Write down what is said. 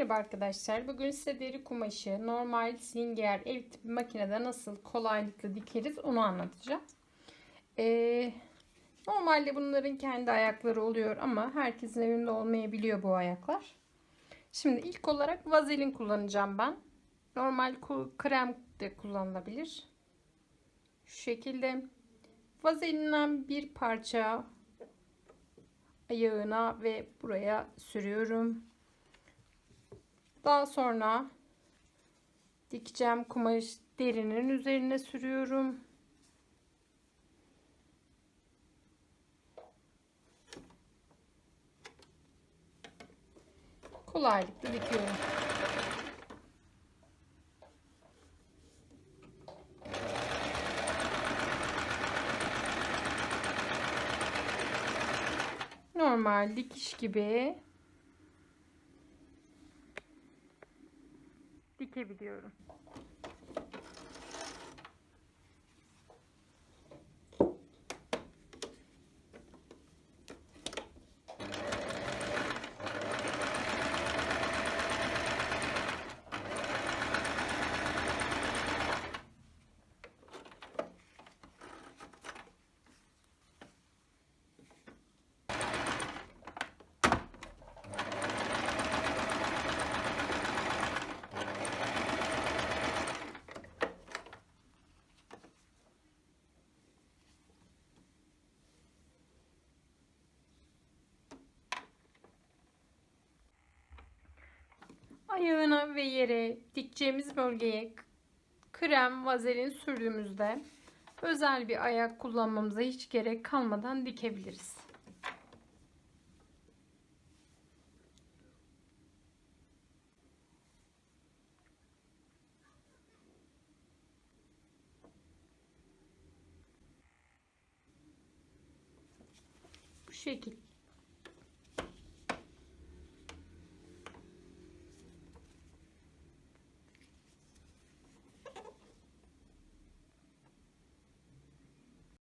Merhaba arkadaşlar. Bugün size deri kumaşı normal Singer ev tipi makinede nasıl kolaylıkla dikeriz onu anlatacağım. Ee, normalde bunların kendi ayakları oluyor ama herkesin evinde olmayabiliyor bu ayaklar. Şimdi ilk olarak vazelin kullanacağım ben. Normal krem de kullanılabilir. Şu şekilde vazelinden bir parça ayağına ve buraya sürüyorum. Daha sonra dikeceğim kumaş derinin üzerine sürüyorum. Kolaylıkla dikiyorum. Normal dikiş gibi dikebiliyorum. Ayağına ve yere dikeceğimiz bölgeye krem vazelin sürdüğümüzde özel bir ayak kullanmamıza hiç gerek kalmadan dikebiliriz. Bu şekilde